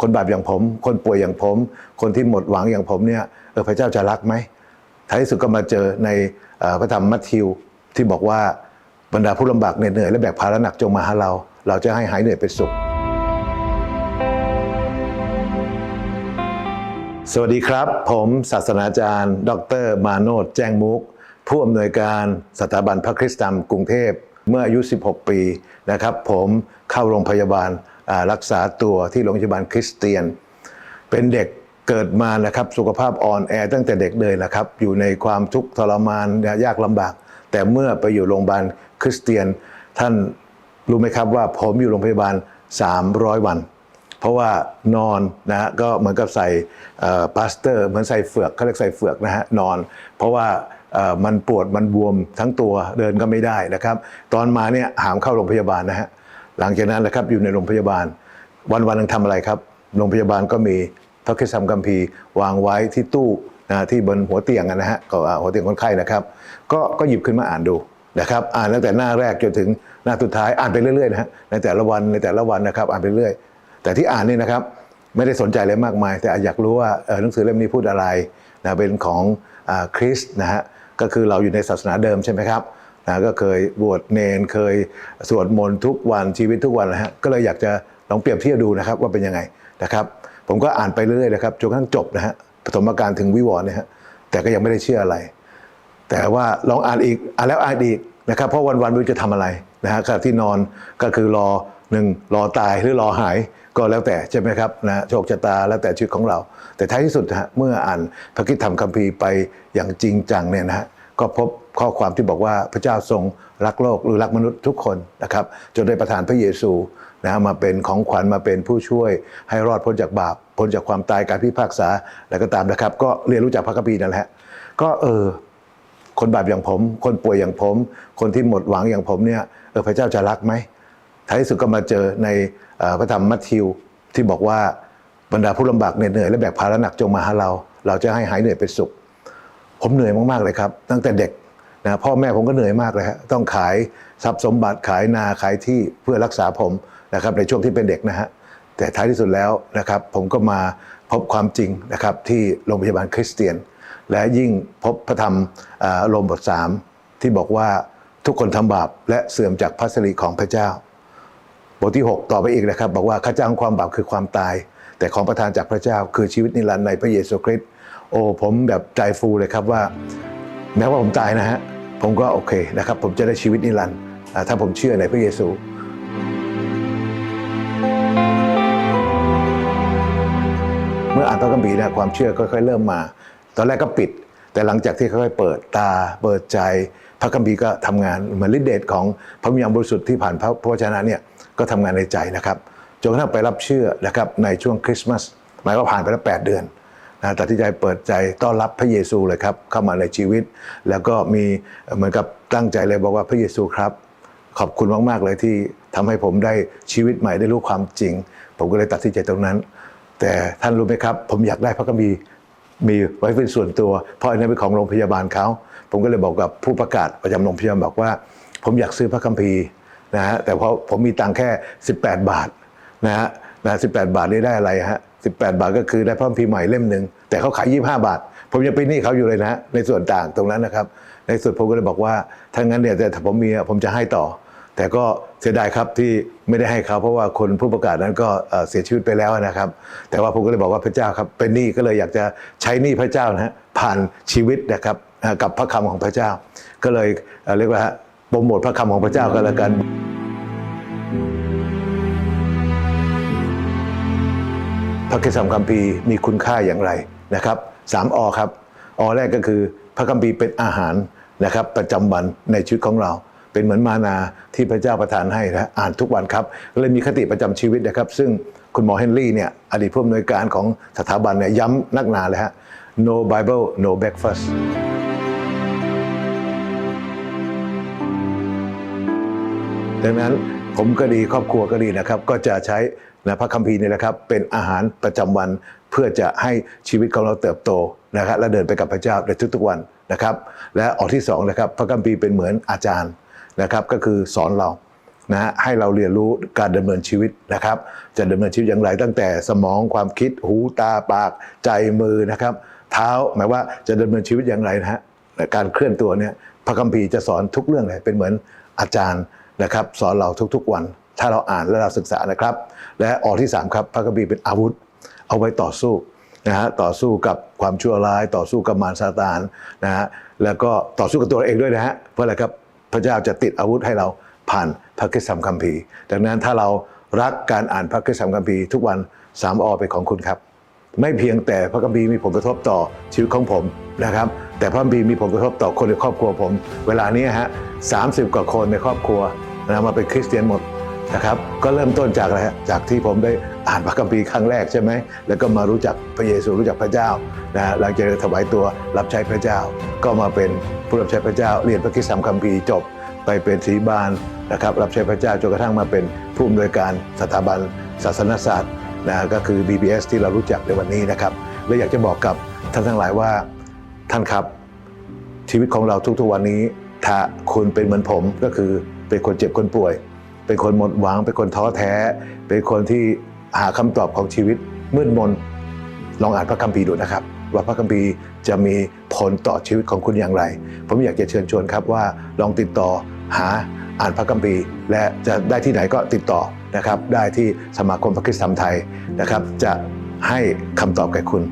คนบาปอย่างผม คนป่วยอย่างผม คนที่หมดหวังอย่างผมเนี่ยเออพระเจ้าจะรักไหมท้ายสุดก็มาเจอในพระธรรมมัทธิวที่บอกว่าบรรดาผู้ลำบากเหนื่อยและแบกภาระหนักจงมาหาเรา เราจะให้หายเหนื่อยเป็นสุข สวัสดีครับ ผมศาสนาจารย์ ดร มาโนดแจ้งมุก ผู้อำนวยการสถาบันพระคริสตธรรมกรุงเทพเมื่ออายุ 16 ปีนะครับ ผมเข้าโรงพยาบาล รักษาตัวที่โรงพยาบาลคริสเตียน เป็นเด็กเกิดมานะครับสุขภาพอ่อนแอตั้งแต่เด็กเลยนะครับ อยู่ในความทุกข์ทรมานยากลำบาก แต่เมื่อไปอยู่โรงพยาบาลคริสเตียน ท่านรู้ไหมครับว่าผมอยู่โรงพยาบาล 300 วัน เพราะว่านอนนะฮะก็เหมือนกับใส่พลาสเตอร์เหมือนใส่เฟือกเขาเรียกใส่เฟือกนะฮะนอน เพราะว่ามันปวดมันบวมทั้งตัวเดินก็ไม่ได้นะครับ ตอนมาเนี่ยหามเข้าโรงพยาบาลนะฮะ หลังจากนั้นนะครับอยู่ในโรงพยาบาล วันวันๆหนึงทำอะไรครับ โรงพยาบาลก็มีพระคิดธรรมคัมภีวางไว้ที่ตู้นะที่บนหัวเตียงนะฮะก็หัวเตียงคนไข้นะครับ ก็ก็หยิบขึ้นมาอ่านดูนะครับ อ่านตั้งแต่หน้าแรกจนถึงหน้าสุดท้ายอ่านไปเรื่อยๆนะฮะในแต่ละวันในแต่ละวันนะครับ อ่านไปเรื่อย แต่ที่อ่านนี่นะครับไม่ได้สนใจอะไรมากมาย แต่อยากรู้ว่าหนังสือเล่มนี้พูดอะไรนะเป็นของอคริสต์นะฮะก็คือเราอยู่ในศาสนาเดิมใช่ไหมครับ นะก็เคยบวชเนนเคยสวดมนต์ทุกวันชีวิตทุกวันนะฮะก็เลยอยากจะลองเปรียบเทียบดูนะครับว่าเป็นยังไงนะครับ ผมก็อ่านไปเรื่อยๆนะครับจนกระทั่งจบนะฮะปฐมกาลถึงวิวรณ์เนี่ยฮะแต่ก็ยังไม่ได้เชื่ออะไร แต่ว่าลองอ่านอีกอ่านแล้วอ่านอีกนะครับ เพราะวันๆไม่รู้จะทำอะไรนะฮะขณะที่นอนก็คือรอหนึ่งรอตายหรือรอหายก็แล้วแต่ใช่ไหมครับนะโชคชะตาแล้วแต่ชีวิตของเรา แต่ท้ายที่สุดฮะเมื่ออ่านพระคิดธรรมคัมภีร์ไปอย่างจริงจังเนี่ยนะฮะ ก็พบข้อความที่บอกว่าพระเจ้าทรงรักโลกหรือรักมนุษย์ทุกคนนะครับ จนได้ประทานพระเยซูนะมาเป็นของขวัญมาเป็นผู้ช่วย ให้รอดพ้นจากบาปพ้นจากความตายการพิพากษาแล้วก็ตามนะครับ ก็เรียนรู้จากพระคัมภีร์นั่นแหละก็เออคนบาปอย่างผม คนป่วยอย่างผม คนที่หมดหวังอย่างผมเนี่ยเออพระเจ้าจะรักไหมท้ายสุดก็มาเจอในออพระธรรมมัทธิวที่บอกว่าบรรดาผู้ลำบากเหนื่อยและแบกภาระหนักจงมาหาเรา เราจะให้หายเหนื่อยเป็นสุข ผมเหนื่อยมากๆเลยครับ ตั้งแต่เด็กนะพ่อแม่ผมก็เหนื่อยมากเลยฮะต้องขายทรัพย์สมบัติขายนาขายที่เพื่อรักษาผมนะครับในช่วงที่เป็นเด็กนะฮะแต่ท้ายที่สุดแล้วนะครับผมก็มาพบความจริงนะครับที่โรงพยาบาลคริสเตียน และยิ่งพบพระธรรมอาโรมบทสามที่บอกว่าทุกคนทำบาปและเสื่อมจากพระสิริของพระเจ้า บทที่ 6 ต่อไปอีกนะครับ บอกว่าข้าจ้างความบาปคือความตาย แต่ของประทานจากพระเจ้าคือชีวิตนิรันดร์ในพระเยซูคริสต์ โอ้ผมแบบใจฟูเลยครับว่าแม้ว่าผมตายนะฮะผมก็โอเคนะครับ ผมจะได้ชีวิตนิรันดร์ถ้าผมเชื่อในพระเยซูเมื่ออ่านพระคัมภีร์นะความเชื่อค่อยๆเริ่มมา ตอนแรกก็ปิด แต่หลังจากที่ค่อยๆเปิดตาเปิดใจ พระคัมภีร์ก็ทำงานเหมือนฤทธิเดชของพระวิญญาณบริสุทธิ์ที่ผ่านพระพระวจนะเนี่ยก็ทำงานในใจนะครับจนกระทั่งไปรับเชื่อนะครับในช่วงคริสต์มาสหมายว่าผ่านไปแล้ว8เดือน นะตัดสินใจเปิดใจต้อนรับพระเยซูเลยครับเข้ามาในชีวิต แล้วก็มีเหมือนกับตั้งใจเลยบอกว่าพระเยซูครับ ขอบคุณมากๆเลยที่ทำให้ผมได้ชีวิตใหม่ได้รู้ความจริง ผมก็เลยตัดสินใจตรงนั้น แต่ท่านรู้ไหมครับ ผมอยากได้พระคัมภีร์มีไว้เป็นส่วนตัว เพราะอันนั้นเป็นของโรงพยาบาลเขาผมก็เลยบอกกับผู้ประกาศประจำโรงพยาบาลบอกว่า ผมอยากซื้อพระคัมภีร์นะฮะแต่เพราะผมมีตังค์แค่ 18 บาทนะฮะนะ18บาทนี่ได้อะไรฮะ 18 บาทก็คือได้พระคัมภีร์ใหม่เล่มหนึ่งแต่เขาขาย 25 บาท ผมยังไปนหนี้เขาอยู่เลยนะในส่วนต่างตรงนั้นนะครับ ในสุดผมก็เลยบอกว่าถ้างั้นเนี่ยแต่ถ้าผมมีผมจะให้ต่อ แต่ก็เสียดายครับที่ไม่ได้ให้เขาเพราะว่าคนผู้ประกาศนั้นก็เสียชีวิตไปแล้วนะครับ แต่ว่าผมก็เลยบอกว่าพระเจ้าครับเป็นหนี้ก็เลยอยากจะใช้หนี้พระเจ้านะฮะผ่านชีวิตนะครับกับพระคำของพระเจ้า ก็เลยเรียกว่าโปรโมทพระคำของพระเจ้าก็แล้วกัน พระคัมภีร์มีคุณค่าอย่างไรนะครับสามอครับอแรกก็คือพระคัมภีร์เป็นอาหารนะครับประจำวันในชีวิตของเรา เป็นเหมือนมานาที่พระเจ้าประทานให้นะอ่านทุกวันครับเลยมีคติประจำชีวิตนะครับ ซึ่งคุณหมอเฮนรี่เนี่ยอดีตผู้อำนวยการของสถาบันเนี่ยย้ำนักหนาเลยฮะ no Bible no breakfast ดังนั้น ผมก็ดีครอบครัวก็ดีนะครับ ก็จะใช้นะพระคัมภีร์นี่แหละครับ เป็นอาหารประจำวันเพื่อจะให้ชีวิตของเราเติบโตนะครับและเดินไปกับพระเจ้าในทุกๆวันนะครับ และออกที่สองนะครับพระคัมภีร์เป็นเหมือนอาจารย์นะครับ ก็คือสอนเรานะให้เราเรียนรู้การดำเนินชีวิตนะครับ จะดำเนินชีวิตอย่างไรตั้งแต่สมองความคิดหูตาปากใจมือนะครับ เท้าหมายว่าจะดำเนินชีวิตอย่างไรนะฮะและการเคลื่อนตัวเนี่ยพระคัมภีร์จะสอนทุกเรื่องเลยเป็นเหมือนอาจารย์ นะครับสอนเราทุกๆวัน ถ้าเราอ่านและเราศึกษานะครับ และออกที่สามครับพระคัมภีร์เป็นอาวุธ เอาไว้ต่อสู้นะฮะต่อสู้กับความชั่วร้ายต่อสู้กับมารซาตานนะฮะแล้วก็ต่อสู้กับตัวเองด้วยนะฮะเพราะอะไรครับพระเจ้าจะติดอาวุธให้เราผ่านพระคัมภีร์ดังนั้นถ้าเรารักการอ่านพระคัมภีร์ทุกวันสามอเป็นของคุณครับ ไม่เพียงแต่พระคัมภีร์มีผลกระทบต่อชีวิตของผมนะครับ แต่พระคัมภีร์มีผลกระทบต่อคนในครอบครัวผม เวลานี้ฮะสามสิบกว่าคนในครอบครัว นะมาเป็นคริสเตียนหมดนะครับก็เริ่มต้นจากอะไรฮะจากที่ผมได้อ่านพระคัมภีร์ครั้งแรกใช่ไหมแล้วก็มารู้จักพระเยซูรู้จักพระเจ้านะหลังจากถวายตัวรับใช้พระเจ้า ก็มาเป็นผู้รับใช้พระเจ้า เรียนพระคิดสัมคัมภีร์จบ ไปเป็นศรีบาลนะครับรับใช้พระเจ้าจนกระทั่งมาเป็นผู้อำนวยการสถาบันศาสนศาสตร์นะก็คือ BBS ที่เรารู้จักในวันนี้นะครับและอยากจะบอกกับท่านทั้งหลายว่าท่านครับชีวิตของเราทุกๆวันนี้ ถ้าคุณเป็นเหมือนผมก็คือ เป็นคนเจ็บคนป่วย เป็นคนหมดหวัง เป็นคนท้อแท้ เป็นคนที่หาคำตอบของชีวิตมืดมน ลองอ่านพระคัมภีร์ดูนะครับ ว่าพระคัมภีร์จะมีผลต่อชีวิตของคุณอย่างไร ผมอยากจะเชิญชวนครับว่าลองติดต่อหาอ่านพระคัมภีร์ และจะได้ที่ไหนก็ติดต่อนะครับ ได้ที่สมาคมพระคริสตธรรมไทยนะครับ จะให้คำตอบแก่คุณ